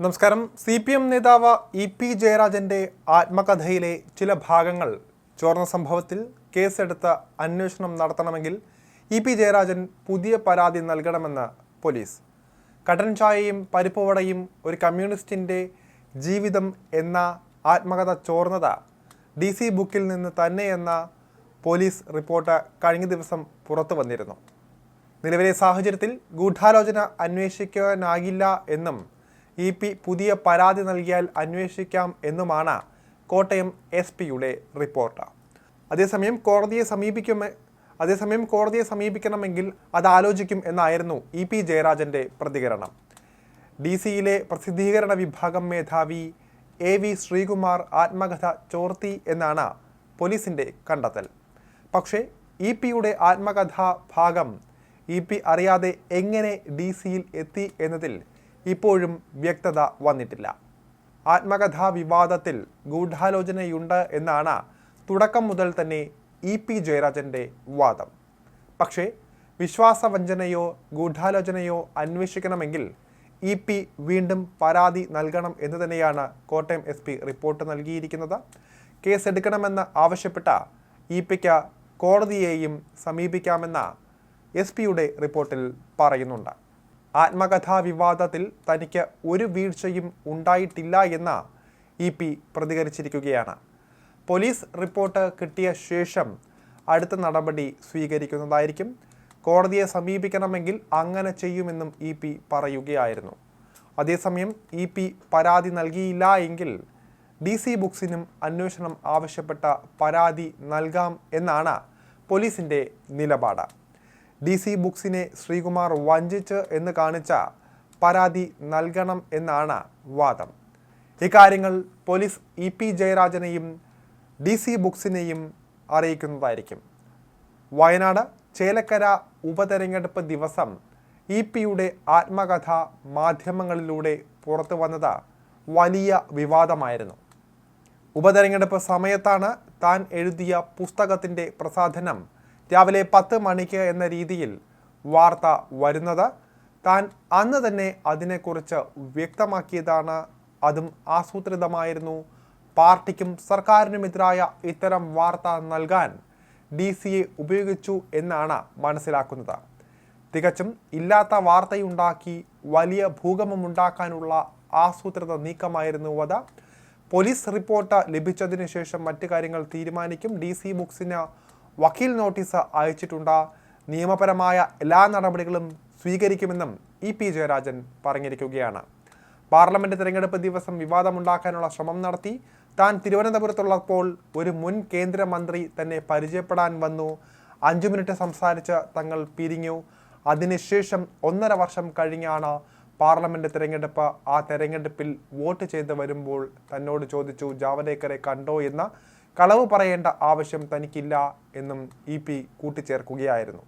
നമസ്കാരം. C P M നേതാവ് E P ജയരാജന്റെ ആത്മകഥയിലെ ചില ഭാഗങ്ങൾ ചോർന്ന സംഭവത്തിൽ കേസെടുത്ത് അന്വേഷണം നടത്തണമെങ്കിൽ ഇ പി ജയരാജൻ പുതിയ പരാതി നൽകണമെന്ന് പോലീസ്. കട്ടൻ ചായയും പരിപ്പുവടയും ഒരു കമ്മ്യൂണിസ്റ്റിന്റെ ജീവിതം എന്ന ആത്മകഥ ചോർന്നത് ഡി സി ബുക്കിൽ നിന്ന് തന്നെയെന്ന പോലീസ് റിപ്പോർട്ട് കഴിഞ്ഞ ദിവസം പുറത്തു വന്നിരുന്നു. നിലവിലെ സാഹചര്യത്തിൽ ഗൂഢാലോചന അന്വേഷിക്കാനാകില്ല എന്നും ഇ പി പുതിയ പരാതി നൽകിയാൽ അന്വേഷിക്കാം എന്നുമാണ് കോട്ടയം എസ് പിയുടെ റിപ്പോർട്ട്. അതേസമയം കോടതിയെ സമീപിക്കുമെ അതേസമയം കോടതിയെ സമീപിക്കണമെങ്കിൽ അത് ആലോചിക്കും എന്നായിരുന്നു ഇ പി ജയരാജന്റെ പ്രതികരണം. ഡി സിയിലെ പ്രസിദ്ധീകരണ വിഭാഗം മേധാവി എ വി ശ്രീകുമാർ ആത്മകഥ ചോർത്തി എന്നാണ് പോലീസിന്റെ കണ്ടെത്തൽ. പക്ഷേ ഇ പിയുടെ ആത്മകഥാ ഭാഗം ഇ പി അറിയാതെ എങ്ങനെ ഡി സിയിൽ എത്തി എന്നതിൽ ഇപ്പോഴും വ്യക്തത വന്നിട്ടില്ല. ആത്മകഥാ വിവാദത്തിൽ ഗൂഢാലോചനയുണ്ട് എന്നാണ് തുടക്കം മുതൽ തന്നെ ഇ പി ജയരാജന്റെ വാദം. പക്ഷേ വിശ്വാസവഞ്ചനയോ ഗൂഢാലോചനയോ അന്വേഷിക്കണമെങ്കിൽ ഇ പി വീണ്ടും പരാതി നൽകണം എന്ന് തന്നെയാണ് കോട്ടയം എസ് പി റിപ്പോർട്ട് നൽകിയിരിക്കുന്നത്. കേസെടുക്കണമെന്ന് ആവശ്യപ്പെട്ട ഇ പിക്ക് കോടതിയെയും സമീപിക്കാമെന്ന എസ് പിയുടെ റിപ്പോർട്ടിൽ പറയുന്നുണ്ട്. ആത്മകഥാ വിവാദത്തിൽ തനിക്ക് ഒരു വീഴ്ചയും ഉണ്ടായിട്ടില്ല എന്ന് ഇ പി പ്രതികരിച്ചിരിക്കുകയാണ്. പോലീസ് റിപ്പോർട്ട് കിട്ടിയ ശേഷം അടുത്ത നടപടി സ്വീകരിക്കുന്നതായിരിക്കും. കോടതിയെ സമീപിക്കണമെങ്കിൽ അങ്ങനെ ചെയ്യുമെന്നും ഇ പി പറയുകയായിരുന്നു. അതേസമയം ഇ പി പരാതി നൽകിയില്ല എങ്കിൽ ഡി സി ബുക്സിനും അന്വേഷണം ആവശ്യപ്പെട്ട പരാതി നൽകാം എന്നാണ് പോലീസിന്റെ നിലപാട്. ഡി സി ബുക്സിനെ ശ്രീകുമാർ വഞ്ചിച്ച് എന്ന് കാണിച്ച പരാതി നൽകണം എന്നാണ് വാദം. ഇക്കാര്യങ്ങൾ പോലീസ് ഇ പി ജയരാജനെയും ഡി സി ബുക്സിനെയും അറിയിക്കുന്നതായിരിക്കും. വയനാട് ചേലക്കര ഉപതെരഞ്ഞെടുപ്പ് ദിവസം ഇ പിയുടെ ആത്മകഥ മാധ്യമങ്ങളിലൂടെ പുറത്തു വന്നത് വലിയ വിവാദമായിരുന്നു. ഉപതെരഞ്ഞെടുപ്പ് സമയത്താണ് താൻ എഴുതിയ പുസ്തകത്തിന്റെ പ്രസാധനം രാവിലെ പത്ത് മണിക്ക് എന്ന രീതിയിൽ വാർത്ത വരുന്നത്. താൻ അന്ന് തന്നെ അതിനെക്കുറിച്ച് വ്യക്തമാക്കിയതാണ്. അതും ആസൂത്രിതമായിരുന്നു. പാർട്ടിക്കും സർക്കാരിനുമെതിരായ ഇത്തരം വാർത്ത നൽകാൻ ഡി സിയെ ഉപയോഗിച്ചു എന്നാണ് മനസ്സിലാക്കുന്നത്. തികച്ചും ഇല്ലാത്ത വാർത്തയുണ്ടാക്കി വലിയ ഭൂകമ്പമുണ്ടാക്കാനുള്ള ആസൂത്രിത നീക്കമായിരുന്നു അത്. പോലീസ് റിപ്പോർട്ട് ലഭിച്ചതിന് ശേഷം മറ്റു കാര്യങ്ങൾ തീരുമാനിക്കും. ഡി സി ബുക്സിന് വക്കീൽ നോട്ടീസ് അയച്ചിട്ടുണ്ട്. നിയമപരമായ എല്ലാ നടപടികളും സ്വീകരിക്കുമെന്നും ഇ പി ജയരാജൻ പറഞ്ഞിരിക്കുകയാണ്. പാർലമെന്റ് തെരഞ്ഞെടുപ്പ് ദിവസം വിവാദമുണ്ടാക്കാനുള്ള ശ്രമം നടത്തി താൻ തിരുവനന്തപുരത്തുള്ളപ്പോൾ ഒരു മുൻ കേന്ദ്രമന്ത്രി തന്നെ പരിചയപ്പെടാൻ വന്നു. അഞ്ചു മിനിറ്റ് സംസാരിച്ച് തങ്ങൾ പിരിഞ്ഞു. അതിനുശേഷം ഒന്നര വർഷം കഴിഞ്ഞാണ് പാർലമെന്റ് തിരഞ്ഞെടുപ്പ്. ആ തെരഞ്ഞെടുപ്പിൽ വോട്ട് ചെയ്ത് വരുമ്പോൾ തന്നോട് ചോദിച്ചു ജാവദേക്കറെ കണ്ടോ എന്ന കളവ് പറയേണ്ട ആവശ്യം തനിക്കില്ല എന്നും ഇ പി കൂട്ടിച്ചേർക്കുകയായിരുന്നു